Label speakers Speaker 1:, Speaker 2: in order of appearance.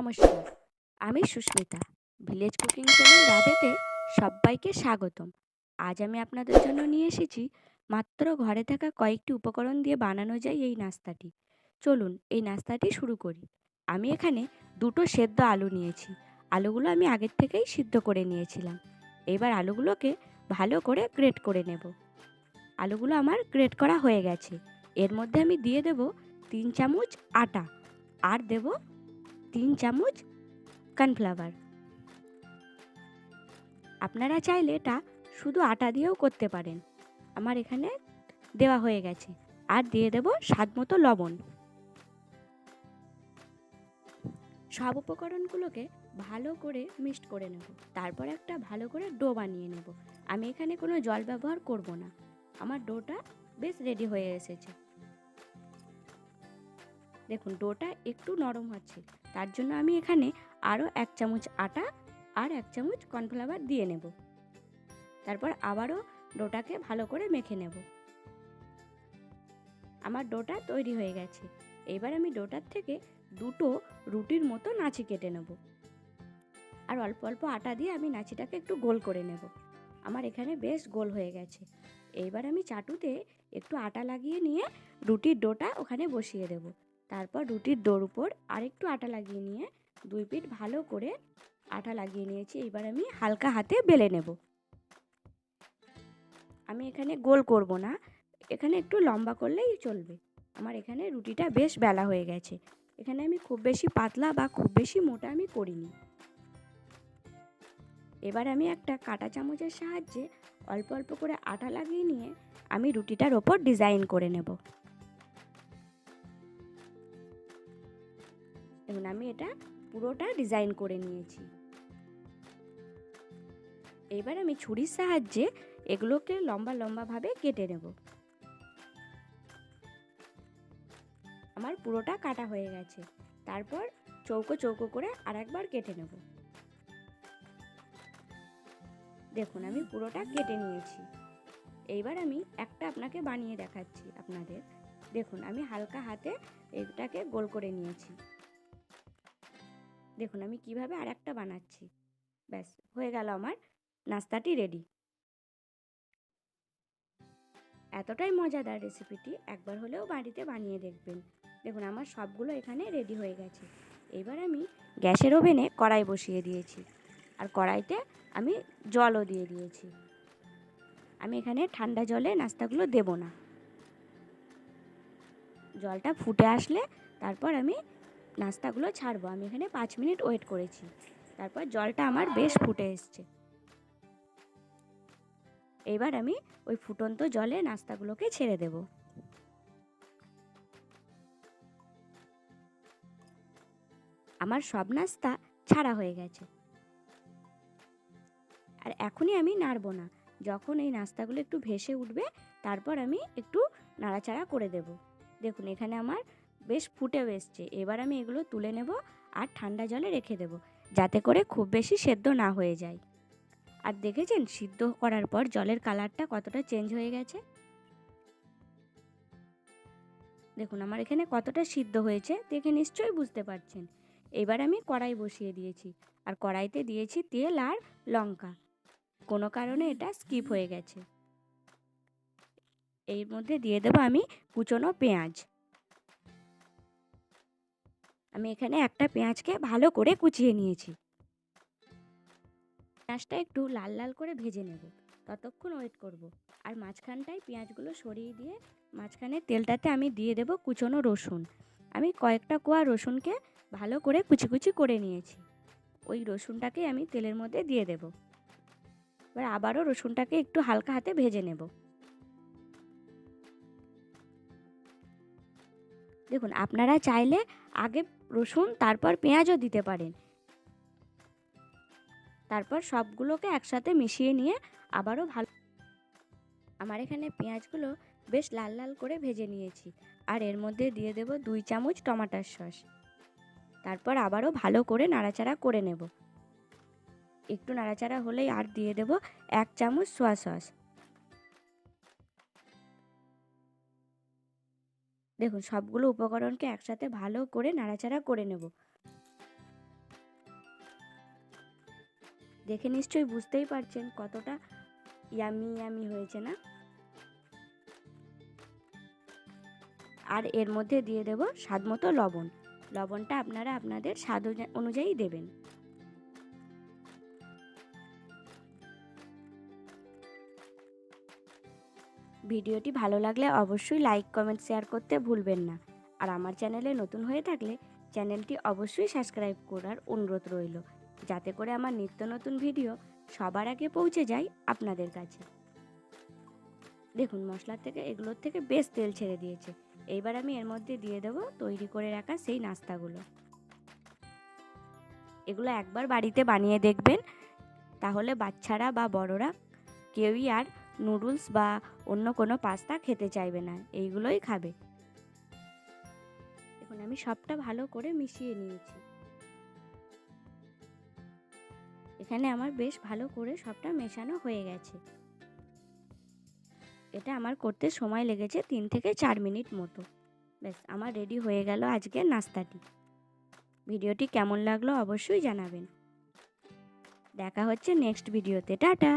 Speaker 1: নমস্কার আমি Susmita village cooking channel রাধেতে সবাইকে স্বাগতম। আজ আমি আপনাদের জন্য নিয়ে এসেছি মাত্র ঘরে থাকা কয়েকটি উপকরণ দিয়ে বানানো যায় এই নাস্তাটি। চলুন এই নাস্তাটি শুরু করি। আমি এখানে দুটো সেদ্ধ আলু নিয়েছি। আলুগুলো আমি আগের থেকেই সিদ্ধ করে নিয়েছিলাম। এবার আলুগুলোকে ভালো করে গ্রেট করে নেব। আলুগুলো আমার গ্রেট করা হয়ে গেছে। এর মধ্যে আমি দিয়ে দেব তিন চামচ আটা। আর দেব তিন চামচ কর্নফ্লাওয়ার। আপনারা চাইলে এটা শুধু আটা দিয়েও করতে পারেন। আমার এখানে দেওয়া হয়ে গেছে। আর দিয়ে দেব স্বাদ মতো লবণ। সব উপকরণগুলোকে ভালো করে মিক্সড করে নেব। তারপর একটা ভালো করে ডো বানিয়ে নেব। আমি এখানে কোনো জল ব্যবহার করব না। আমার ডোটা বেশ রেডি হয়ে এসেছে। দেখুন, ডোটা একটু নরম হচ্ছে। তার জন্য আমি এখানে আরও এক চামচ আটা আর এক চামচ কর্নফ্লাওয়ার দিয়ে নেব। তারপর আবারও ডোটাকে ভালো করে মেখে নেব। আমার ডোটা তৈরি হয়ে গেছে। এবার আমি ডোটার থেকে দুটো রুটির মতো নাচি কেটে নেব। আর অল্প অল্প আটা দিয়ে আমি নাচিটাকে একটু গোল করে নেব। আমার এখানে বেশ গোল হয়ে গেছে। এইবার আমি চাটুতে একটু আটা লাগিয়ে নিয়ে রুটির ডোটা ওখানে বসিয়ে দেব। তারপর রুটির ডোর উপর আরেকটু আটা লাগিয়ে নিয়ে দুই পিঠ ভালো করে আটা লাগিয়ে নিয়েছি। এবার আমি হালকা হাতে বেলে নেব। আমি এখানে গোল করব না। এখানে একটু লম্বা করলেই চলবে। আমার এখানে রুটিটা বেশ বেলা হয়ে গেছে। এখানে আমি খুব বেশি পাতলা বা খুব বেশি মোটা আমি করিনি। এবার আমি একটা কাঁটা চামচের সাহায্যে অল্প অল্প করে আটা লাগিয়ে নিয়ে আমি রুটিটার ওপর ডিজাইন করে নেব। দেখুন আমি এটা পুরোটা ডিজাইন করে নিয়েছি। এবার আমি ছুরির সাহায্যে এগুলোকে লম্বা লম্বাভাবে কেটে নেব। আমার পুরোটা কাটা হয়ে গেছে। তারপর চৌকো চৌকো করে আরেকবার কেটে নেব। দেখুন, আমি পুরোটা কেটে নিয়েছি। এইবার আমি একটা আপনাকে বানিয়ে দেখাচ্ছি আপনাদের। দেখুন, আমি হালকা হাতে এটাকে গোল করে নিয়েছি। দেখুন, আমি কীভাবে আর একটা বানাচ্ছি। ব্যাস, হয়ে গেল আমার নাস্তাটি রেডি এতটাই মজাদার রেসিপিটি একবার হলেও বাড়িতে বানিয়ে দেখবেন। দেখুন, আমার সবগুলো এখানে রেডি হয়ে গেছে। এবার আমি গ্যাসের ওভেনে কড়াই বসিয়ে দিয়েছি। আর কড়াইতে আমি জলও দিয়ে দিয়েছি। আমি এখানে ঠান্ডা জলে নাস্তাগুলো দেব না। জলটা ফুটে আসলে তারপর আমি নাস্তাগুলো ছাড়বো। আমি এখানে পাঁচ মিনিট ওয়েট করেছি। তারপর জলটা আমার বেশ ফুটে এসছে। এবার আমি ওই ফুটন্ত জলে নাস্তাগুলোকে ছেড়ে দেব। আমার সব নাস্তা ছাড়া হয়ে গেছে। আর এখনই আমি নাড়বো না। যখন এই নাস্তাগুলো একটু ভেসে উঠবে, তারপর আমি একটু নাড়াচাড়া করে দেব। দেখুন, এখানে আমার বেশ ফুটে এসছে এবার আমি এগুলো তুলে নেব আর ঠান্ডা জলে রেখে দেব, যাতে করে খুব বেশি সেদ্ধ না হয়ে যায়। আর দেখেছেন, সিদ্ধ করার পর জলের কালারটা কতটা চেঞ্জ হয়ে গেছে? দেখুন, আমার এখানে কতটা সিদ্ধ হয়েছে দেখে নিশ্চয়ই বুঝতে পারছেন। এবার আমি কড়াই বসিয়ে দিয়েছি, আর কড়াইতে দিয়েছি তেল আর লঙ্কা। কোনো কারণে এটা স্কিপ হয়ে গেছে। এর মধ্যে দিয়ে দেবো আমি কুচনো পেঁয়াজ। আমি এখানে একটা পেঁয়াজকে ভালো করে কুচিয়ে নিয়েছি। পেঁয়াজটা একটু লাল লাল করে ভেজে নেব। ততক্ষণ ওয়েট করব। আর মাঝখানটায় পেঁয়াজগুলো সরিয়ে দিয়ে মাঝখানে তেলটাতে আমি দিয়ে দেব কুচনো রসুন। আমি কয়েকটা কোয়া রসুনকে ভালো করে কুচি কুচি করে নিয়েছি। ওই রসুনটাকে আমি তেলের মধ্যে দিয়ে দেব। এবার আবারও রসুনটাকে একটু হালকা হাতে ভেজে নেব। দেখুন, আপনারা চাইলে আগে রসুন, তারপর পেঁয়াজও দিতে পারেন। তারপর সবগুলোকে একসাথে মিশিয়ে নিয়ে আবারও ভালো আমার এখানে পেঁয়াজগুলো বেশ লাল লাল করে ভেজে নিয়েছি। আর এর মধ্যে দিয়ে দেব দুই চামচ টমাটার সস। তারপর আবারও ভালো করে নাড়াচাড়া করে নেব। একটু নাড়াচাড়া হলেই আর দিয়ে দেব এক চামচ সোয়া সস। দেখুন, সবগুলো উপকরণকে একসাথে ভালো করে নাড়াচাড়া করে নেব। দেখে নিশ্চয়ই বুঝতেই পারছেন কতটা ইয়ামি ইয়ামি হয়েছে না? আর এর মধ্যে দিয়ে দেব স্বাদ মতো লবণ। লবণটা আপনারা আপনাদের স্বাদ অনুযায়ী দেবেন। ভিডিওটি ভালো লাগলে অবশ্যই লাইক, কমেন্ট, শেয়ার করতে ভুলবেন না। আর আমার চ্যানেলে নতুন হয়ে থাকলে চ্যানেলটি অবশ্যই সাবস্ক্রাইব করার অনুরোধ রইল, যাতে করে আমার নিত্য নতুন ভিডিও সবার আগে পৌঁছে যায় আপনাদের কাছে। দেখুন, মশলার থেকে, এগুলোর থেকে বেশ তেল ছেড়ে দিয়েছে। এইবার আমি এর মধ্যে দিয়ে দেব তৈরি করে রাখা সেই নাস্তাগুলো। এগুলো একবার বাড়িতে বানিয়ে দেখবেন, তাহলে বাচ্চারা বা বড়রা কেউই আর নুডলস বা অন্য কোনো পাস্তা খেতে চাইবে না, এইগুলোই খাবে। দেখুন আমি সবটা ভালো করে মিশিয়ে নিয়েছি। এখানে আমার বেশ ভালো করে সবটা মেশানো হয়ে গেছে। এটা আমার করতে সময় লেগেছে তিন থেকে চার মিনিট মতো। ব্যাস, আমার রেডি হয়ে গেল আজকের নাস্তাটি। ভিডিওটি কেমন লাগল অবশ্যই জানাবেন। দেখা হচ্ছে নেক্সট ভিডিওতে, টাটা!